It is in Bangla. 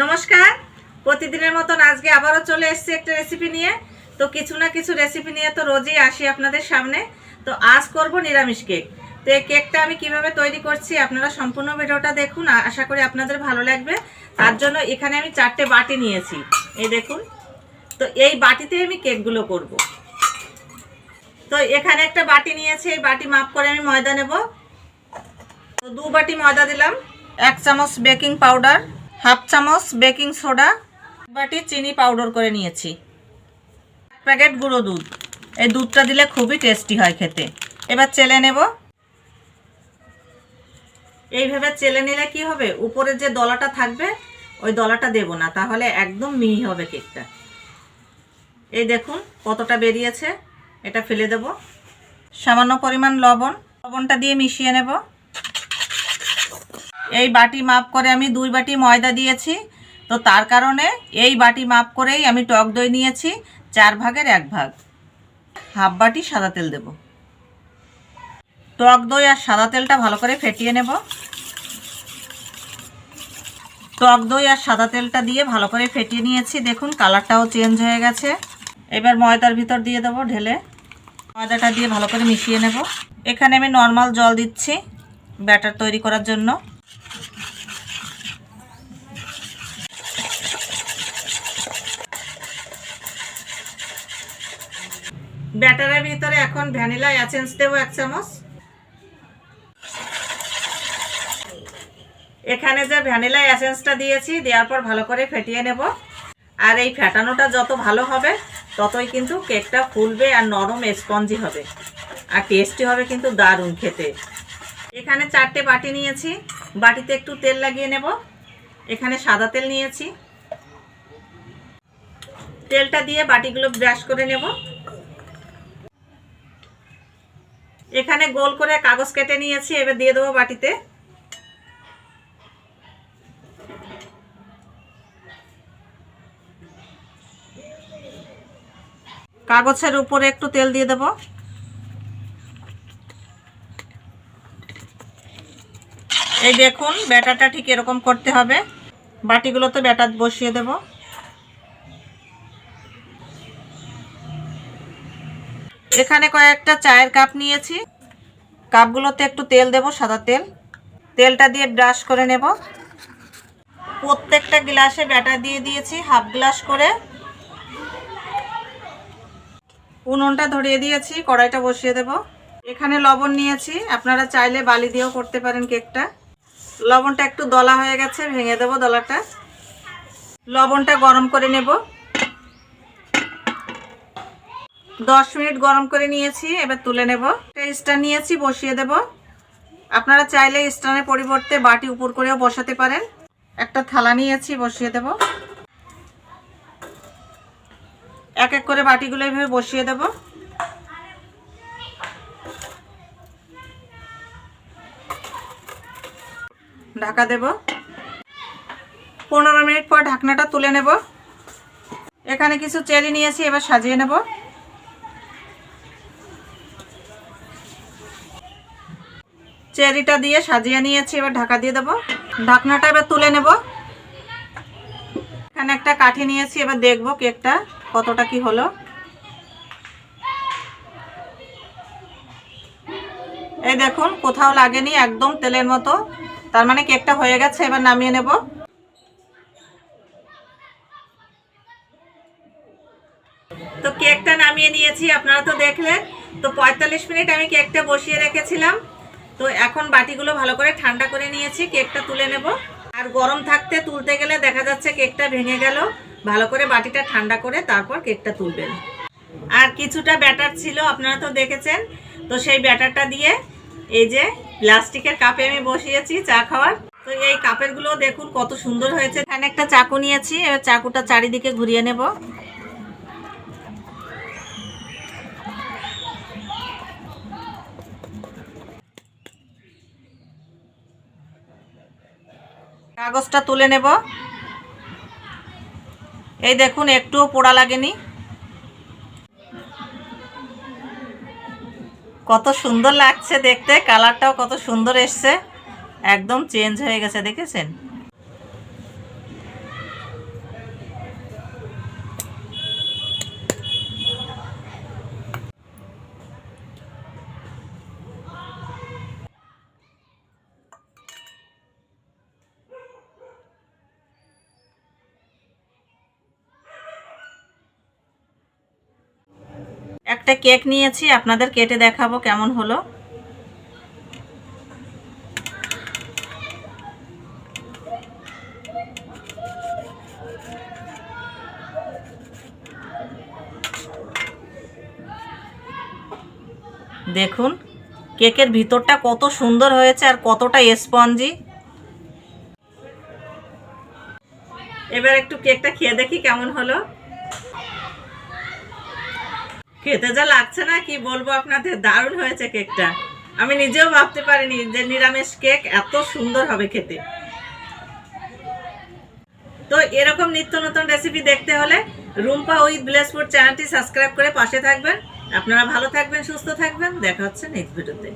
নমস্কার। প্রতিদিনের মতন আজকে আবারও চলে এসেছি একটা রেসিপি নিয়ে। তো কিছু না কিছু রেসিপি নিয়ে তো রোজই আসি আপনাদের সামনে। তো আজ করব নিরামিষ কেক তো এই কেকটা আমি কীভাবে তৈরি করছি আপনারা সম্পূর্ণ ভিডিওটা দেখুন। আশা করি আপনাদের ভালো লাগবে। তার জন্য এখানে আমি চারটে বাটি নিয়েছি। এই দেখুন। তো এই বাটিতে আমি কেকগুলো করব। তো এখানে একটা বাটি নিয়েছি। এই বাটি মাপ করে আমি ময়দা নেব। তো দু বাটি ময়দা দিলাম। এক চামচ বেকিং পাউডার হাফ চামচ বেকিং সোডা বাটি চিনি পাউডার করে নিয়েছি। এক প্যাকেট গুঁড়ো দুধ। এই দুধটা দিলে খুবই টেস্টি হয় খেতে। এবার চেলে নেব। এইভাবে চেলে নিলে কি হবে? উপরে যে দলাটা থাকবে, ওই দলাটা দেব না, তাহলে একদম মিহি হবে কেকটা। এই দেখুন কতটা বেরিয়েছে। এটা ফেলে দেব। সামান্য পরিমাণ লবণ। লবণটা দিয়ে মিশিয়ে নেব। এই বাটি মাপ করে আমি দুই বাটি ময়দা দিয়েছি। তো তার কারণে এই বাটি মাপ করেই আমি টক দই নিয়েছি, চার ভাগের এক ভাগ। হাফ বাটি সাদা তেল দেব। টক দই আর সাদা তেলটা ভালো করে ফেটিয়ে নেব। টক দই আর সাদা তেলটা দিয়ে ভালো করে ফেটিয়ে নিয়েছি। দেখুন, কালারটাও চেঞ্জ হয়ে গেছে। এবার ময়দার ভিতর দিয়ে দেবো ঢেলে। ময়দাটা দিয়ে ভালো করে মিশিয়ে নেব। এখানে আমি নর্মাল জল দিচ্ছি ব্যাটার তৈরি করার জন্য। ব্যাটারের ভিতরে এখন ভ্যানিলা, এসেন্স দেবো এক চামচ। এখানে যে ভ্যানিলা, এসেন্সটা দিয়েছি, দেওয়ার পর ভালো করে ফেটিয়ে নেব। আর এই ফেটানোটা যত ভালো হবে, ততই কিন্তু কেকটা ফুলবে আর নরম স্পঞ্জি হবে। আর টেস্টি হবে কিন্তু দারুণ খেতে। এখানে চারটে বাটি নিয়েছি। বাটিতে একটু তেল লাগিয়ে নেব। এখানে সাদা তেল নিয়েছি। তেলটা দিয়ে বাটিগুলো ব্রাশ করে নেব। এখানে গোল করে কাগজ কেটে নিয়েছি, এবার দিয়ে দেবো বাটিতে। কাগজের উপরে একটু তেল দিয়ে দেব। এই দেখুন ব্যাটারটা ঠিক এরকম করতে হবে। বাটিগুলোতে ব্যাটার বসিয়ে দেব। এখানে কয়েকটা চায়ের কাপ নিয়েছি। কাপগুলোতে একটু তেল দেব, সাদা তেল। তেলটা দিয়ে ব্রাশ করে নেব। প্রত্যেকটা গ্লাসে ব্যাটার দিয়ে দিয়েছি, হাফ গ্লাস করে। উনুনটা ধরিয়ে দিয়েছি, কড়াইটা বসিয়ে দেব। এখানে লবণ নিয়েছি, আপনারা চাইলে বালি দিয়েও করতে পারেন কেকটা। লবণটা একটু দলা হয়ে গেছে, ভেঙে দেব দলাটা। লবণটা গরম করে নেব। দশ মিনিট গরম করে নিয়েছি, এবার তুলে নেব। স্টার নিয়েছি, বসিয়ে দেব। আপনারা চাইলে স্টানের পরিবর্তে বাটি উপর করেও বসাতে পারেন। একটা থালা নিয়েছি, বসিয়ে দেব। এক এক করে বাটিগুলো এইভাবে বসিয়ে দেব। ঢাকা দেব। পনেরো মিনিট পর ঢাকনাটা তুলে নেব। এখানে কিছু চেরি নিয়েছি, এবার সাজিয়ে নেব। চেরিটা দিয়ে সাজিয়ে নিয়েছি, এবার ঢাকা দিয়ে দেবো। ঢাকনাটা এবার তুলে নেব। এখানে একটা কাঠি নিয়েছি, এবার দেখব কেকটা কতটা কি হলো। এই দেখুন, কোথাও লাগেনি, একদম তেলের মতো। তার মানে কেকটা হয়ে গেছে, এবার নামিয়ে নেব। তো কেকটা নামিয়ে নিয়েছি, আপনারা তো দেখলেন। তো পঁয়তাল্লিশ মিনিট আমি কেকটা বসিয়ে রেখেছিলাম। তো এখন বাটিগুলো ভালো করে ঠান্ডা করে নিয়েছি, কেকটা তুলে নেব। আর গরম থাকতে তুলতে গেলে দেখা যাচ্ছে কেকটা ভেঙে গেল। ভালো করে বাটিটা ঠান্ডা করে তারপর কেকটা তুলবেন। আর কিছুটা ব্যাটার ছিল, আপনারা তো দেখেছেন। তো সেই ব্যাটারটা দিয়ে এই যে প্লাস্টিকের কাপে আমি বসিয়েছি চা খাওয়ার। তো এই কাপেরগুলো দেখুন কত সুন্দর হয়েছে। এখানে একটা চাকু নিয়েছি, এবার চাকুটা চারিদিকে ঘুরিয়ে নেব। কাগজটা তুলে নেব। এই দেখুন, একটুও পোড়া লাগেনি। কত সুন্দর লাগছে দেখতে, কালারটাও কত সুন্দর এসছে। একদম চেঞ্জ হয়ে গেছে, দেখেছেন? চারটে কেক নিয়েছি, আপনাদের কেটে দেখাবো কেমন হলো। দেখুন, কেকের ভিতরটা কত সুন্দর হয়েছে আর কতটা স্পঞ্জি। এবার একটু কেকটা খেয়ে দেখি কেমন হলো। খেতে যা লাগছে না, কি বলব আপনাদের? দারুণ হয়েছে কেকটা। আমি নিজেও ভাবতে পারিনি যে নিরামিষ কেক এত সুন্দর হবে খেতে। তো এরকম নিত্য নতুন রেসিপি দেখতে হলে রুম্পা উইথ ব্লেসপুর চ্যানেলটি সাবস্ক্রাইব করে পাশে থাকবেন। আপনারা ভালো থাকবেন, সুস্থ থাকবেন। দেখা হচ্ছে নেক্সট ভিডিওতে